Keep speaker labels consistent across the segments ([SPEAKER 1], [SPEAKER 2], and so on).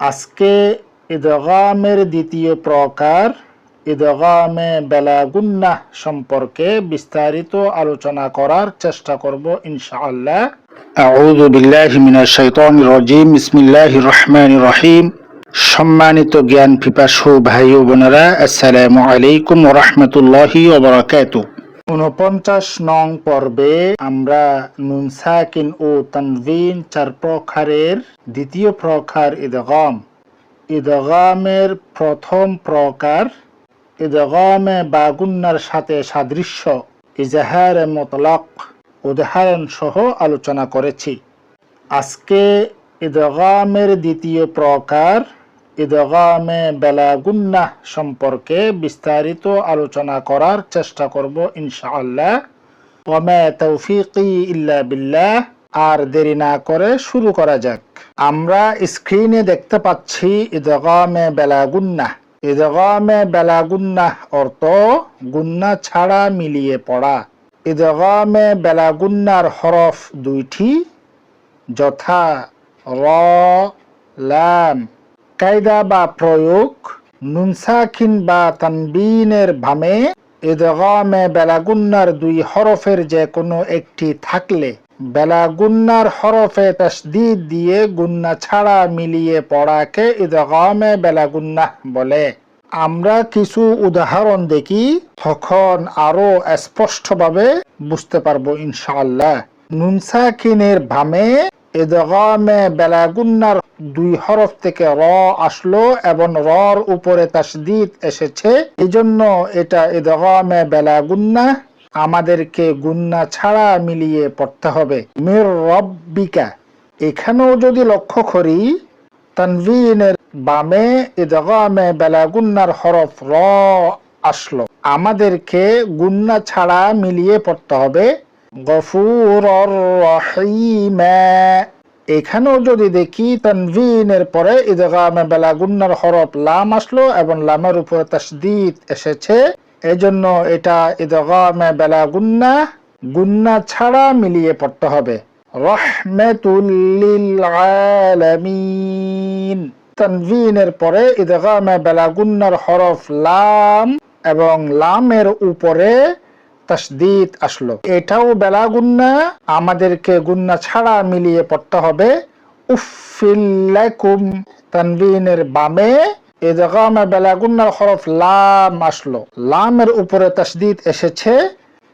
[SPEAKER 1] আজকে ইদগামের দ্বিতীয় প্রকার ইদগামে বেলাগুন্না সম্পর্কে বিস্তারিত আলোচনা করার চেষ্টা করব ইনশাআল্লাহ। আউযু বিল্লাহি মিনাশ শাইতানির রাজিম। বিসমিল্লাহির রহমানির রহিম। সম্মানিত জ্ঞান পিপাসু ভাই ও বোনেরা, আসসালামু আলাইকুম ওয়া রাহমাতুল্লাহি ওয়া বারাকাতুহু। উনপঞ্চাশ নং পর্বে আমরা নুন সাকিন ও তানভিন চার প্রকারের দ্বিতীয় প্রকার ইদগাম। ইদগামের প্রথম প্রকার ইদগামে বাগুন্নার সাথে সাদৃশ্য, ইজাহার মতলক উদাহরণ সহ আলোচনা করেছি। আজকে ইদগামের দ্বিতীয় প্রকার ইদগামে বেলাগুন্নাহ সম্পর্কে বিস্তারিত আলোচনা করার চেষ্টা করব ইনশাআল্লাহ। ওমে তৌফিকি ইল্লা বিল্লাহ। আর দেরি না করে শুরু করা যাক। আমরা স্ক্রিনে দেখতে পাচ্ছি ইদগামে বেলাগুন্নাহ ইদগামে বেলাগুন্নাহ অর্থ গুন্না ছাড়া মিলিয়ে পড়া। ইদগামে বেলাগুন্নার হরফ দুইটি, যথা র, লাম কায়দা বা প্রয়োগ, নুনসাখিন বা তানবিনের ভামে ইদগামে বেলাগুন্নার দুই হরফের যে কোনো একটি থাকলে বেলাগুন্নার হরফে তসদিদ দিয়ে গুন্না ছাড়া মিলিয়ে পড়াকে ইদগামে বেলাগুন্নাহ বলে। আমরা কিছু উদাহরণ দেখি, তখন আরও স্পষ্টভাবে বুঝতে পারব ইনশাআল্লাহ। নুনসাকিনের ভামে ইদগামে বেলাগুন্নার দুই হরফ থেকে র আসলো এবং রর উপরে তাসদিদ এসেছে। এজন্য এটা ইদগামে বেলাগুন্না, আমাদেরকে গুন্না ছাড়া মিলিয়ে পড়তে হবে। মির রব্বিকা, এখানেও যদি লক্ষ্য করি, তানভিনের বামে ইদগামে বেলাগুন্নার হরফ র আসলো। আমাদেরকে গুন্না ছাড়া মিলিয়ে পড়তে হবে। গফুর রহিমা এখানেও যদি দেখি তানভিনের পরে ইদগামে বেলাগুন্নার হরফ লাম আসলো এবং লামের উপরে তাসদিদ এসেছে, এজন্য এটা ইদগামে বেলাগুন্না, গুন্না ছাড়া মিলিয়ে পড়তে হবে। রহমেতুল্লিল আলামিন তানভিনের পরে ইদগামে বেলাগুন্নার হরফ লাম এবং লামের উপরে তসদিদ আসলো। এটাও বেলা গুন্না, আমাদেরকে গুন্না ছাড়া মিলিয়ে পড়তে হবে। উফিল্লাকুম তানবিনের বামে ইদগামে বেলা গুন্নার হরফ লাম আসলো। লামের উপরে তসদিদ এসেছে।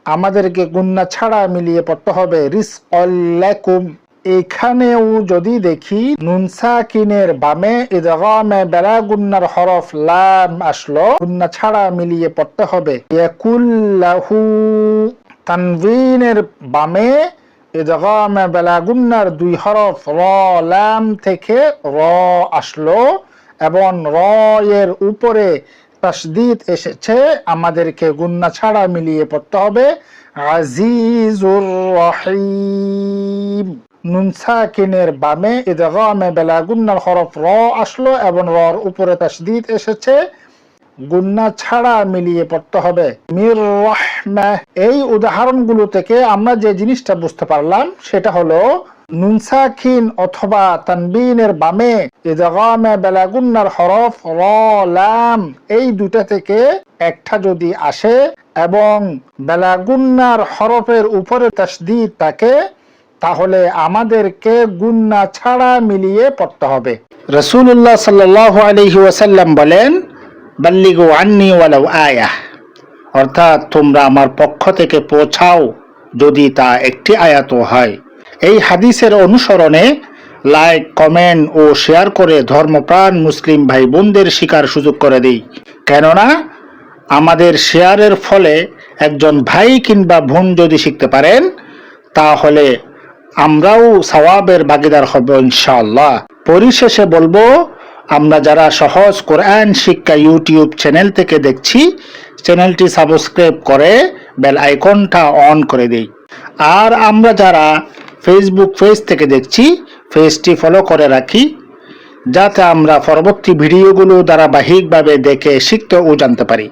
[SPEAKER 1] আমাদেরকে গুন্না ছাড়া মিলিয়ে পড়তে হবে। রিস অল্লাকুম। এখানেও যদি দেখি নুনসাকিনের বামে ইদগামে বেলা গুন্নার হরফ লাম আসলো, গুন্না ছাড়া মিলিয়ে পড়তে হবে। ইয়াকুল্লাহু তানভিনের বামে ইদগামে বেলা গুন্নার দুই হরফ র, লাম থেকে র আসলো এবং র এর উপরে তাসদিদ এসেছে, আমাদেরকে গুন্না ছাড়া মিলিয়ে পড়তে হবে। আজিজুর রহিম। নুনসাকিনের বামে ইদগামে বেলাগুন্নার হরফ র আসলো এবং রর উপরে তাসদিদ এসেছে। গুন্না ছাড়া মিলিয়ে পড়তে হবে। মির রহমা। এই উদাহরণগুলো থেকে আমরা যে জিনিসটা বুঝতে পারলাম, সেটা হলো নুনসাকিন অথবা তানবিনের বামে ইদগামে বেলাগুন্নার হরফ র লাম, এই দুটা থেকে একটা যদি আসে এবং বেলাগুন্নার হরফের উপরে তাসদিদ থাকে তাহলে আমাদেরকে গুন্না ছাড়া মিলিয়ে পড়তে হবে। রসুল্লাহ সাল্লাহ আলহি বলেন, বাল্লিগু আন্নি ওয়ালাউ আয়াহ অর্থাৎ তোমরা আমার পক্ষ থেকে পৌঁছাও যদি তা একটি আয়াত হয়। এই হাদিসের অনুসরণে লাইক, কমেন্ট ও শেয়ার করে ধর্মপ্রাণ মুসলিম ভাই বোনদের শিকার সুযোগ করে দিই। কেননা, আমাদের শেয়ারের ফলে একজন ভাই কিংবা বোন যদি শিখতে পারেন, তাহলে আমরাও সওয়াবের ভাগিদার হব ইনশাআল্লাহ। পরিশেষে বলব, আমরা যারা সহজ কোরআন শিক্ষা ইউটিউব চ্যানেল থেকে দেখছি, চ্যানেলটি সাবস্ক্রাইব করে বেল আইকনটা অন করে দিই। আর আমরা যারা ফেসবুক পেজ থেকে দেখছি পেজটি ফলো করে রাখি, যাতে আমরা পরবর্তী ভিডিওগুলো ধারাবাহিকভাবে দেখে শিখতে ও জানতে পারি।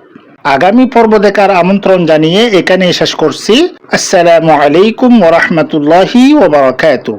[SPEAKER 1] আগামী পর্ব দেখার আমন্ত্রণ জানিয়ে এখানে শেষ করছি। আসসালামু আলাইকুম ওরহমতুল্লাহি ওবরাকাতুহ